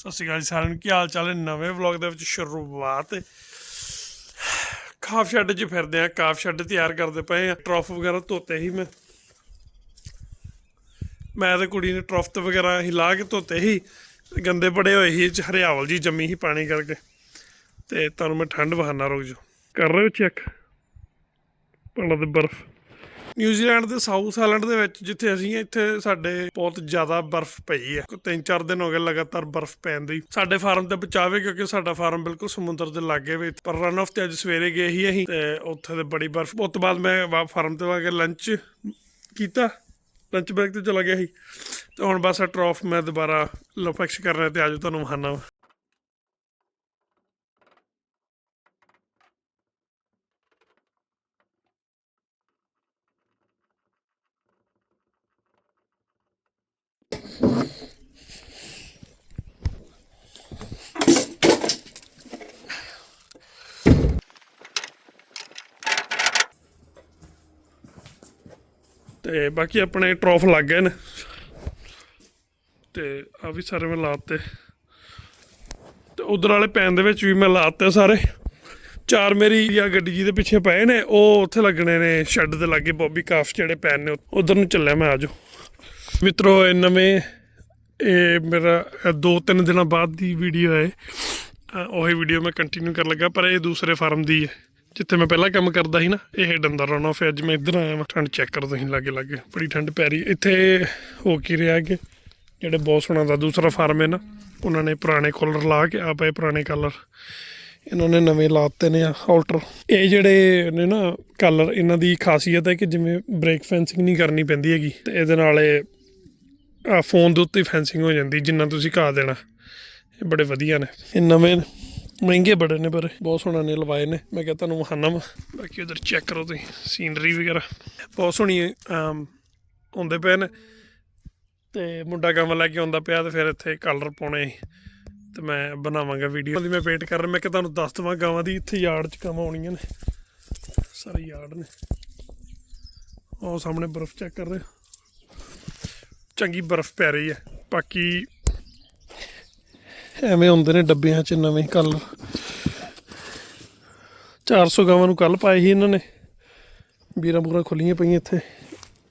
ਸਤਿ ਸ਼੍ਰੀ ਅਕਾਲ ਜੀ ਸਾਰਿਆਂ ਨੂੰ। ਕੀ ਹਾਲ ਚਾਲ ਹੈ? ਨਵੇਂ ਵਲੌਗ ਦੇ ਵਿੱਚ ਸ਼ੁਰੂਆਤ। ਕਾਫ ਸ਼ੈੱਡ 'ਚ ਫਿਰਦੇ ਆ ਕਾਫ ਸ਼ੈੱਡ ਤਿਆਰ ਕਰਦੇ ਪਏ ਆ ਟਰਫ ਵਗੈਰਾ ਧੋਤੇ ਸੀ ਮੈਂ। ਮੈਂ ਤੇ ਕੁੜੀ ਨੇ ਟਰਫ ਤੇ ਵਗੈਰਾ ਹਿਲਾ ਕੇ ਧੋਤੇ ਸੀ। ਗੰਦੇ ਬੜੇ ਹੋਏ ਸੀ 'ਚ ਹਰਿਆਵਲ ਜੀ ਜੰਮੀ ਸੀ ਪਾਣੀ ਕਰਕੇ। ਤੇ ਤੁਹਾਨੂੰ ਮੈਂ ਠੰਡ ਬਹਾਨਾ ਰੁਕ ਜਾ ਕਰ ਰਹੇ ਹੋ ਚੈੱਕ ਪੜਾ ਦੇ ਬਰਫ਼। ਨਿਊਜ਼ੀਲੈਂਡ ਦੇ ਸਾਊਥ ਆਇਲੈਂਡ ਦੇ ਵਿੱਚ, ਜਿੱਥੇ ਅਸੀਂ ਇੱਥੇ ਸਾਡੇ ਬਹੁਤ ਜ਼ਿਆਦਾ ਬਰਫ਼ ਪਈ ਹੈ। ਤਿੰਨ ਚਾਰ ਦਿਨ ਹੋ ਗਏ ਲਗਾਤਾਰ ਬਰਫ਼ ਪੈਂਦੀ ਸਾਡੇ ਫਾਰਮ ਤੇ ਬਚਾਵੇ, ਕਿਉਂਕਿ ਸਾਡਾ ਫਾਰਮ ਬਿਲਕੁਲ ਸਮੁੰਦਰ ਦੇ ਲਾਗੇ ਵੇ ਪਰ ਰਨ ਆਫ ਤੇ ਅੱਜ ਸਵੇਰੇ ਗਏ ਹੀ ਅਸੀਂ ਤੇ ਉੱਥੇ ਤੇ ਬੜੀ ਬਰਫ਼। ਉਸ ਤੋਂ ਬਾਅਦ ਮੈਂ ਫਾਰਮ ਤੇ ਆ ਕੇ ਲੰਚ ਕੀਤਾ। ਲੰਚ ਬ੍ਰੇਕ ਤੇ ਚਲਾ ਗਿਆ ਸੀ। ਤੇ ਹੁਣ ਬਸ ਟਰੋਫ ਮੈਂ ਦੁਬਾਰਾ ਲੋਫੈਕਸ ਕਰ ਰਿਹਾ ਤੇ ਅੱਜ ਤੁਹਾਨੂੰ ਵਹਾਨਾ ਤੇ ਬਾਕੀ ਆਪਣੇ ਟਰੋਫ ਲੱਗ ਗਏ ਨੇ। ਤੇ ਆ ਵੀ ਸਾਰੇ ਮੈਂ ਲਾਤੇ। ਤੇ ਉਧਰ ਵਾਲੇ ਪੈਨ ਦੇ ਵਿੱਚ ਵੀ ਮੈਂ ਲਾਤੇ ਸਾਰੇ। ਚਾਰ ਮੇਰੀ ਆ ਗੱਡੀ ਜੀ ਦੇ ਪਿੱਛੇ ਪਏ ਨੇ, ਉਹ ਉੱਥੇ ਲੱਗਣੇ ਨੇ ਸ਼ੈੱਡ ਦੇ ਲਾਗੇ, ਬੋਬੀ ਕਾਫ ਜਿਹੜੇ ਪੈਨ ਨੇ, ਉਧਰ ਨੂੰ ਚੱਲਿਆ ਮੈਂ ਆਜੋ ਮਿੱਤਰੋ, ਇਹ ਨਵੇਂ ਇਹ ਮੇਰਾ ਦੋ ਤਿੰਨ ਦਿਨਾਂ ਬਾਅਦ ਦੀ ਵੀਡੀਓ ਹੈ। ਉਹੀ ਵੀਡੀਓ ਮੈਂ ਕੰਟੀਨਿਊ ਕਰਨ ਲੱਗਾ, ਪਰ ਇਹ ਦੂਸਰੇ ਫਾਰਮ ਦੀ ਹੈ। ਜਿੱਥੇ ਮੈਂ ਪਹਿਲਾਂ ਕੰਮ ਕਰਦਾ ਸੀ ਨਾ, ਇਹ ਹੇਡਨ ਦਾ ਰਨ ਆਫ ਅੱਜ ਮੈਂ ਇੱਧਰ ਆਇਆ ਮੈਂ ਠੰਡ ਚੈੱਕ ਕਰ ਤੁਸੀਂ ਲਾਗੇ ਲਾਗੇ, ਬੜੀ ਠੰਡ ਪੈ ਰਹੀ। ਇੱਥੇ ਹੋ ਕੀ ਰਿਹਾ ਕਿ ਜਿਹੜੇ ਬਹੁਤ ਸੋਹਣਾ ਦਾ ਦੂਸਰਾ ਫਾਰਮ ਹੈ ਨਾ, ਉਹਨਾਂ ਨੇ ਪੁਰਾਣੇ ਕਲਰ ਲਾ ਕੇ ਆ ਪਏ ਪੁਰਾਣੇ ਕਲਰ ਇਹਨਾਂ ਨੇ ਨਵੇਂ ਲਾਤੇ ਨੇ ਆਲਟਰ ਇਹ ਜਿਹੜੇ ਨੇ ਨਾ ਕਲਰ ਇਹਨਾਂ ਦੀ ਖਾਸੀਅਤ ਹੈ ਕਿ ਜਿਵੇਂ ਬ੍ਰੇਕ ਫੈਂਸਿੰਗ ਨਹੀਂ ਕਰਨੀ ਪੈਂਦੀ ਹੈਗੀ, ਤੇ ਇਹਦੇ ਨਾਲ ਇਹ ਫੋਨ ਦੇ ਉੱਤੇ ਫੈਂਸਿੰਗ ਹੋ ਜਾਂਦੀ ਜਿੰਨਾ ਤੁਸੀਂ ਘਾ ਦੇਣਾ। ਇਹ ਬੜੇ ਵਧੀਆ ਨੇ। ਇਹ ਨਵੇਂ ਮਹਿੰਗੇ ਬੜੇ ਨੇ ਪਰ ਬਹੁਤ ਸੋਹਣਾ ਨੇ ਲਵਾਏ ਨੇ। ਮੈਂ ਕਿਹਾ ਤੁਹਾਨੂੰ ਵਹਾਨਾ ਵਾ। ਬਾਕੀ ਉਧਰ ਚੈੱਕ ਕਰੋ ਤੁਸੀਂ ਸੀਨਰੀ ਵਗੈਰਾ। ਬਹੁਤ ਸੋਹਣੀ ਆਮ, ਆਉਂਦੇ ਪਏ ਨੇ। ਤੇ ਮੁੰਡਾ ਕੰਮ ਲੈ ਕੇ ਆਉਂਦਾ ਪਿਆ ਤੇ ਫਿਰ ਇੱਥੇ ਕਲਰ ਪਾਉਣੇ ਸੀ। ਤੇ ਮੈਂ ਬਣਾਵਾਂਗਾ ਵੀਡੀਓ ਦੀ ਮੈਂ ਵੇਟ ਕਰ ਰਿਹਾ ਮੈਂ ਕਿ ਤੁਹਾਨੂੰ ਦੱਸ ਦਵਾਂ ਗਾਵਾਂ ਦੀ ਇੱਥੇ ਯਾਰਡ 'ਚ ਕੰਮ ਆਉਣੀਆਂ ਨੇ। ਸਾਰੇ ਯਾਰਡ ਨੇ। ਉਹ ਸਾਹਮਣੇ ਬਰਫ਼ ਚੈੱਕ ਕਰ ਰਹੇ। ਹੋ। ਚੰਗੀ ਬਰਫ਼ ਪੈ ਰਹੀ ਹੈ। ਬਾਕੀ ਐਵੇਂ ਹੁੰਦੇ ਨੇ ਡੱਬਿਆਂ 'ਚ ਨਵੇਂ ਕਲਰ। 400 ਗਾਵਾਂ ਨੂੰ ਕੱਲ ਪਾਏ ਸੀ ਇਹਨਾਂ ਨੇ। ਵੀਰਾਂ ਪੂਰਾ ਖੁੱਲੀਆਂ ਪਈਆਂ ਇੱਥੇ।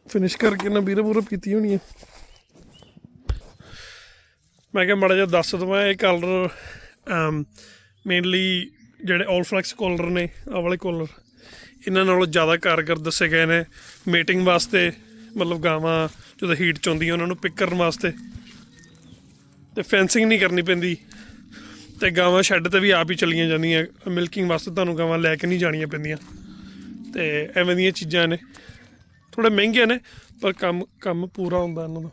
ਫਿਨਿਸ਼ ਕਰਕੇ ਨਾ ਵੀਰਾਂ ਪੂਰਾ ਪੀਤੀ ਹੋਣੀ ਹੈ ਮੈਂ ਕਿਹਾ ਮਾੜਾ ਜਿਹਾ ਦੱਸ ਦਵਾਂ, ਇਹ ਕਲਰ ਮੇਨਲੀ ਜਿਹੜੇ ਆਲ ਫਲੈਕਸ ਕਾਲਰ ਨੇ ਆ ਵਾਲੇ ਕੋਲਰ ਇਹਨਾਂ ਨਾਲੋਂ ਜ਼ਿਆਦਾ ਕਾਰਗਰ ਦੱਸੇ ਗਏ ਨੇ। ਮੀਟਿੰਗ ਵਾਸਤੇ ਮਤਲਬ ਗਾਵਾਂ ਜਦੋਂ ਹੀਟ ਚ ਆਉਂਦੀਆਂ ਉਹਨਾਂ ਨੂੰ ਪਿਕ ਕਰਨ ਵਾਸਤੇ। ਤੇ ਫੈਂਸਿੰਗ ਨਹੀਂ ਕਰਨੀ ਪੈਂਦੀ। ਤੇ ਗਾਵਾਂ ਸ਼ੈੱਡ ਤੇ ਵੀ ਆਪ ਹੀ ਚਲੀਆਂ ਜਾਂਦੀਆਂ। ਮਿਲਕਿੰਗ ਵਾਸਤੇ ਤੁਹਾਨੂੰ ਗਾਵਾਂ ਲੈ ਕੇ ਨਹੀਂ ਜਾਣੀਆਂ ਪੈਂਦੀਆਂ। ਤੇ ਐਵੇਂ ਦੀਆਂ ਚੀਜ਼ਾਂ ਨੇ। ਥੋੜੇ ਮਹਿੰਗੇ ਨੇ, ਪਰ ਕੰਮ ਕੰਮ ਪੂਰਾ ਹੁੰਦਾ ਇਹਨਾਂ ਦਾ।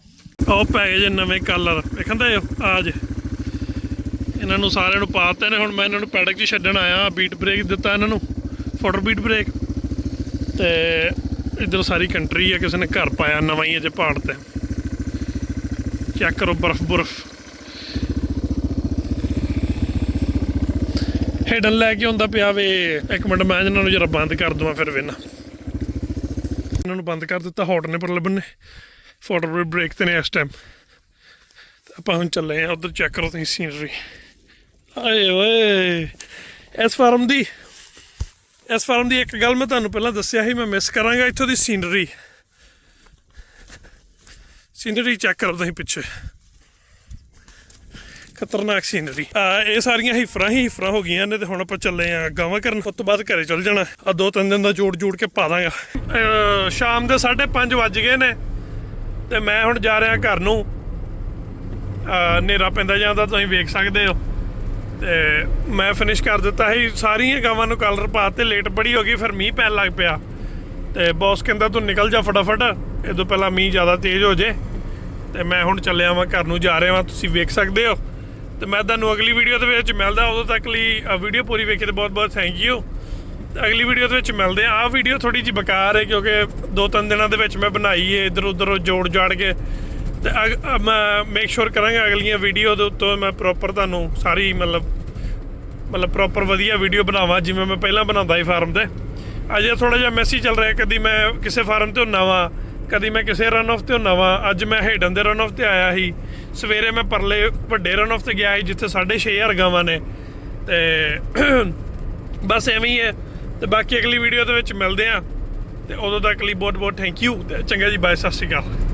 ਉਹ ਪੈ ਗਏ ਜੇ ਨਵੇਂ ਕਲਰ ਵੇਖੰਦਾ ਆ ਜੇ। ਇਹਨਾਂ ਨੂੰ ਸਾਰਿਆਂ ਨੂੰ ਪਾਤੇ ਨੇ। ਹੁਣ ਮੈਂ ਇਹਨਾਂ ਨੂੰ ਪੈਡਕ 'ਚ ਛੱਡਣ ਆਇਆ। ਬੀਟ ਬ੍ਰੇਕ ਦਿੱਤਾ ਇਹਨਾਂ ਨੂੰ। ਫੋਟਰ ਬੀਟ ਬ੍ਰੇਕ ਤੇ ਇਧਰ ਸਾਰੀ ਕੰਟਰੀ ਹੈ ਕਿਸੇ ਨੇ ਘਰ ਪਾਇਆ, ਨਵਾਂ ਹੀ ਅਜੇ ਪਹਾੜ ਤੇ। ਚੈੱਕ ਕਰੋ, ਬਰਫ਼ ਬਰਫ਼। ਹੇਡਨ ਲੈ ਕੇ ਹੁੰਦਾ ਪਿਆ ਵੇ। ਇੱਕ ਮਿੰਟ, ਮੈਂ ਇਹਨਾਂ ਨੂੰ ਜਰਾ ਬੰਦ ਕਰ ਦਵਾਂ, ਫਿਰ ਵੇਨਾ ਇਹਨਾਂ ਨੂੰ ਬੰਦ ਕਰ ਦਿੱਤਾ ਹੌਟ ਨੇ ਪਰ ਲੱਭਣ ਨੇ। ਫੋਟੋ ਬ੍ਰੇਕ ਤੇ ਨੇ ਇਸ ਟਾਈਮ ਆਪਾਂ ਹੁਣ ਚੱਲੇ ਆ, ਉਧਰ ਚੈੱਕ ਕਰੋ ਤੁਸੀਂ ਸੀਨਰੀ ਆਏ ਓਏ, ਇਸ ਫਾਰਮ ਦੀ ਇਸ ਫਾਰਮ ਦੀ ਇੱਕ ਗੱਲ ਮੈਂ ਤੁਹਾਨੂੰ ਪਹਿਲਾਂ ਦੱਸਿਆ ਸੀ, ਮੈਂ ਮਿਸ ਕਰਾਂਗਾ ਇੱਥੋਂ ਦੀ ਸੀਨਰੀ ਸੀਨਰੀ ਚੈੱਕ ਕਰੋ ਤੁਸੀਂ ਪਿੱਛੇ। ਖਤਰਨਾਕ ਸੀਨਰੀ ਆ, ਇਹ ਸਾਰੀਆਂ ਹਿਫਰਾਂ ਹੀ ਹਿਫਰਾਂ ਹੋ ਗਈਆਂ ਨੇ ਤੇ ਹੁਣ ਆਪਾਂ ਚੱਲੇ ਆ ਗਾਵਾਂ ਕਰਨ ਉਸ ਤੋਂ ਬਾਅਦ ਘਰੇ ਚੱਲ ਜਾਣਾ। ਆ ਦੋ ਤਿੰਨ ਦਿਨ ਦਾ ਜੋੜ ਜੋੜ ਕੇ ਪਾ ਦਾਂਗਾ। ਸ਼ਾਮ ਦੇ 5:30 ਵੱਜ ਗਏ ਨੇ ਤੇ ਮੈਂ ਹੁਣ ਜਾ ਰਿਹਾ ਘਰ ਨੂੰ। ਅਹ ਹਨੇਰਾ ਪੈਂਦਾ ਜਾਂਦਾ ਤੁਸੀਂ ਵੇਖ ਸਕਦੇ ਹੋ। ਤੇ ਮੈਂ ਫਿਨਿਸ਼ ਕਰ ਦਿੱਤਾ ਸੀ। ਸਾਰੀਆਂ ਗਾਵਾਂ ਨੂੰ ਕਲਰ ਪਾਤੇ ਲੇਟ ਬੜੀ ਹੋ ਗਈ, ਫਿਰ ਮੀਂਹ ਪੈਣ ਲੱਗ ਪਿਆ। ਤੇ ਬੌਸ ਕਹਿੰਦਾ, ਤੂੰ ਨਿਕਲ ਜਾ ਫਟਾਫਟ ਇਹ ਤੋਂ ਪਹਿਲਾਂ ਮੀਂਹ ਜ਼ਿਆਦਾ ਤੇਜ਼ ਹੋ ਜੇ। ਤੇ ਮੈਂ ਹੁਣ ਚੱਲਿਆ ਵਾਂ, ਘਰ ਨੂੰ ਜਾ ਰਿਹਾ ਵਾਂ, ਤੁਸੀਂ ਵੇਖ ਸਕਦੇ ਹੋ। ਤੇ ਮੈਂ ਤੁਹਾਨੂੰ ਅਗਲੀ ਵੀਡੀਓ ਦੇ ਵਿੱਚ ਮਿਲਦਾ, ਉਦੋਂ ਤੱਕ ਲਈ ਵੀਡੀਓ ਪੂਰੀ ਵੇਖੇ ਤੇ ਬਹੁਤ ਬਹੁਤ ਥੈਂਕ ਯੂ ਤੇ ਅਗਲੀ ਵੀਡੀਓ ਦੇ ਵਿੱਚ ਮਿਲਦੇ ਆ ਆਹ ਵੀਡੀਓ ਥੋੜੀ ਜਿਹੀ ਬੇਕਾਰ ਹੈ, ਕਿਉਂਕਿ ਦੋ ਤਿੰਨ ਦਿਨਾਂ ਦੇ ਵਿੱਚ ਮੈਂ ਬਣਾਈ ਹੈ ਇਧਰ ਉਧਰ ਜੋੜ ਜਾੜ ਕੇ। ਤੇ ਅਗ- ਮੈਂ ਮੇਕ ਸ਼ੋਰ ਕਰਾਂਗਾ ਅਗਲੀਆਂ ਵੀਡੀਓ ਦੇ ਉੱਤੋਂ ਮੈਂ ਪ੍ਰੋਪਰ ਤੁਹਾਨੂੰ ਸਾਰੀ ਮਤਲਬ ਮਤਲਬ ਪ੍ਰੋਪਰ ਵਧੀਆ ਵੀਡੀਓ ਬਣਾਵਾਂ, ਜਿਵੇਂ ਮੈਂ ਪਹਿਲਾਂ ਬਣਾਉਂਦਾ ਸੀ ਫਾਰਮ ਤੇ। ਅਜੇ ਥੋੜਾ ਜਿਹਾ ਮੈਸੇਜ ਚੱਲ ਰਿਹਾ, ਕਦੀ ਮੈਂ ਕਿਸੇ ਫਾਰਮ ਤੇ ਹੁੰਨਾ ਵਾਂ, ਕਦੀ ਮੈਂ ਕਿਸੇ ਰਨ ਆਫ ਤੇ ਹੁੰਨਾ ਵਾਂ। ਅੱਜ ਮੈਂ ਹੇਡਨ ਦੇ ਰਨ ਆਫ ਤੇ ਆਇਆ ਸੀ। ਸਵੇਰੇ ਮੈਂ ਪਰਲੇ ਵੱਡੇ ਰਨ ਆਫ ਤੇ ਗਿਆ ਸੀ, ਜਿੱਥੇ 6500 ਗਾਵਾਂ ਨੇ। ਤੇ ਬਸ ਐਵੇਂ ਹੀ ਹੈ। ਤੇ ਬਾਕੀ ਅਗਲੀ ਵੀਡੀਓ ਦੇ ਵਿੱਚ ਮਿਲਦੇ ਆ। ਤੇ ਉਦੋਂ ਤੱਕ ਲਈ ਬਹੁਤ ਬਹੁਤ ਥੈਂਕ ਯੂ ਤੇ ਚੰਗਾ ਜੀ ਬਾਏ ਸਤਿ ਸ਼੍ਰੀ ਅਕਾਲ।